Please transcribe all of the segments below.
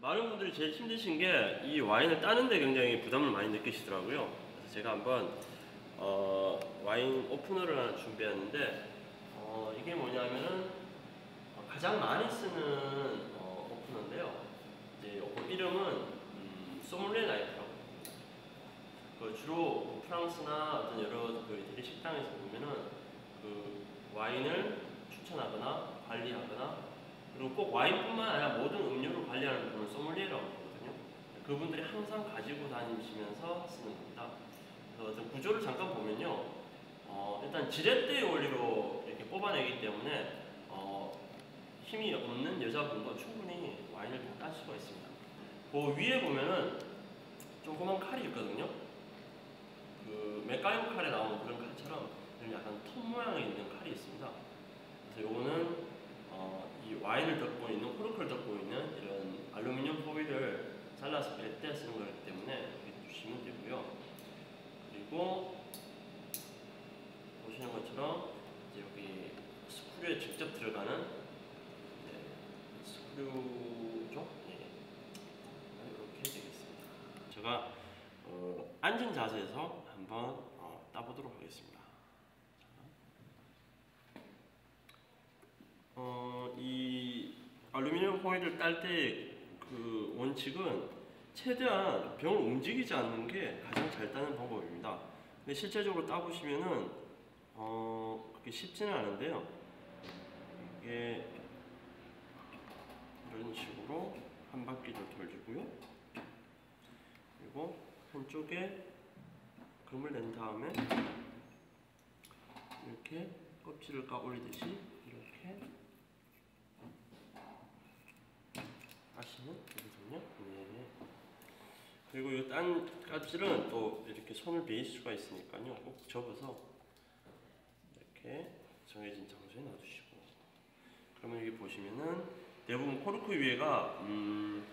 많은 분들이 제일 힘드신 게 이 와인을 따는데 굉장히 부담을 많이 느끼시더라고요. 그래서 제가 한번 어, 와인 오프너를 하나 준비했는데 어, 이게 뭐냐면은 어, 가장 많이 쓰는 어, 오프너인데요. 이제 이름은 음, 소믈리에 나이프라고. 그 주로 프랑스나 어떤 여러 그 대리 식당에서 보면은 그 와인을 추천하거나 관리하거나 그리고 꼭 와인뿐만 아니라 모든 음료를 관리하는 분을 소믈리에라고 하거든요. 그분들이 항상 가지고 다니시면서 쓰는 겁니다. 그래서 어떤 구조를 잠깐 보면요. 어, 일단 지렛대 원리로 이렇게 뽑아내기 때문에 어, 힘이 없는 여자분도 충분히 와인을 다 따실 수가 있습니다. 그 위에 보면은 조그만 칼이 있거든요. 그 맥가이버 칼에 나오는 그런 칼처럼 약간 톱 모양의 있는 칼이 있습니다. 그래서 요거는 와인을 덮고 있는 코르크를 덮고 있는 이런 알루미늄 포일을 잘라서 뺄 때 쓰는 거기 때문에 이렇게 주시면 되고요. 그리고 보시는 것처럼 이제 여기 스크류에 직접 들어가는 이제 스크류죠. 예. 이렇게 되겠습니다. 제가 어, 앉은 자세에서 한번 어, 따보도록 하겠습니다. 어, 이 알루미늄 호일을 딸 때 그 원칙은 최대한 병을 움직이지 않는 게 가장 잘 따는 방법입니다. 근데 실제적으로 따보시면은 어, 그렇게 쉽지는 않은데요. 이게 이런 식으로 한 바퀴를 돌리고요. 그리고 한쪽에 금을 낸 다음에 이렇게 껍질을 까 올리듯이 이렇게 하시면 되거든요. 네. 그리고 이딴 껍질은 또 이렇게 손을 베일 수가 있으니까요. 꼭 접어서 이렇게 정해진 장소에 놔두시고 그러면 여기 보시면은 대부분 코르크 위에가 음,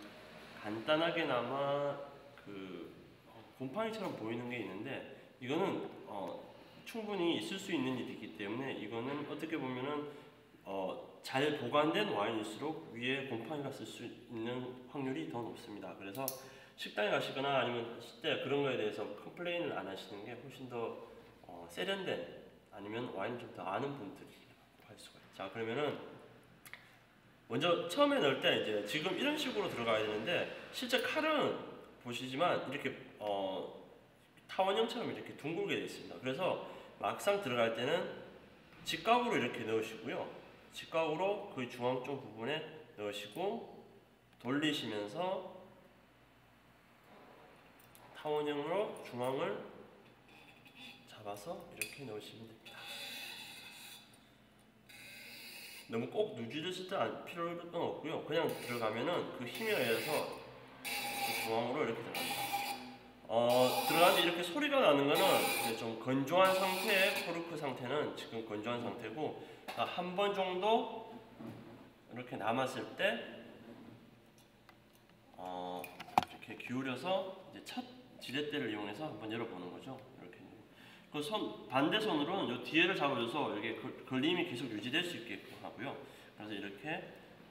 간단하게나마 그 어, 곰팡이처럼 보이는 게 있는데 이거는 어, 충분히 있을 수 있는 일이기 때문에 이거는 어떻게 보면은 어, 잘 보관된 와인일수록 위에 곰팡이가 쓸수 있는 확률이 더 높습니다. 그래서 식당에 가시거나 아니면 하실 때 그런 거에 대해서 컴플레인을 안 하시는 게 훨씬 더 어, 세련된 아니면 와인을 좀더 아는 분들이 할 수가 있죠. 자 그러면은 먼저 처음에 넣을 때 이제 지금 이런 식으로 들어가야 되는데 실제 칼은 보시지만 이렇게 어, 타원형처럼 이렇게 둥글게 되어 있습니다. 그래서 막상 들어갈 때는 직각으로 이렇게 넣으시고요. 직각으로 그 중앙 쪽 부분에 넣으시고 돌리시면서 타원형으로 중앙을 잡아서 이렇게 넣으시면 됩니다. 너무 꼭 누지르실 때 필요는 없고요. 그냥 들어가면은 그 힘에 의해서 그 중앙으로 이렇게 들어갑니다. 어, 들어가는데 이렇게 소리가 나는 거는 좀 건조한 상태의 코르크 상태는 지금 건조한 상태고 한 번 정도 이렇게 남았을 때 어, 이렇게 기울여서 이제 첫 지렛대를 이용해서 한번 열어보는 거죠. 이렇게. 그 손 반대 손으로는 이 뒤에를 잡아줘서 이렇게 걸림이 계속 유지될 수 있게끔 하고요. 그래서 이렇게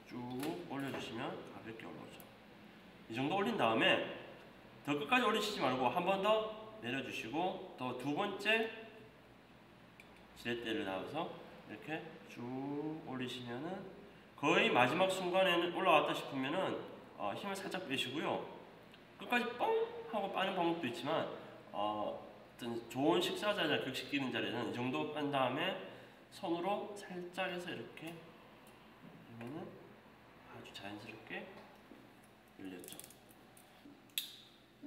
쭉 올려주시면 가볍게 올라오죠. 이 정도 올린 다음에 더 끝까지 올리시지 말고 한 번 더 내려주시고 또 두 번째 지렛대를 놔서 이렇게 쭉 올리시면은 거의 마지막 순간에는 올라왔다 싶으면은 어, 힘을 살짝 빼시고요. 끝까지 뻥 하고 빠는 방법도 있지만 어, 어떤 좋은 식사 자리나 격식 끼는 자리는 이 정도 뺀 다음에 손으로 살짝 해서 이렇게 하면은 아주 자연스럽게 열렸죠.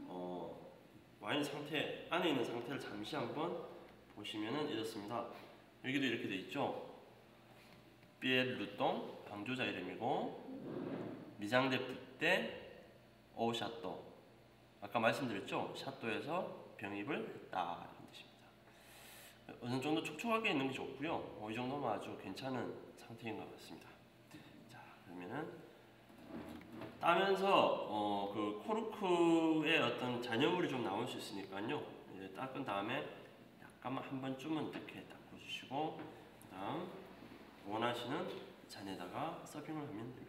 어, 와인 상태 안에 있는 상태를 잠시 한번 보시면은 이렇습니다. 여기도 이렇게 돼 있죠. 비엘루똥 방조자 이름이고 미장대 붓대 오샤또 아까 말씀드렸죠. 샤또에서 병입을 했다 이런 뜻입니다. 어느 정도 촉촉하게 있는 게 좋고요. 어, 이 정도면 아주 괜찮은 상태인 것 같습니다. 자 그러면은 따면서 어, 그 코르크의 어떤 잔여물이 좀 나올 수 있으니까요. 이제 닦은 다음에 약간만 한 번쯤은 이렇게 닦 아주시고 그 다음 원하시는 잔에다가 서빙을 하면 됩니다.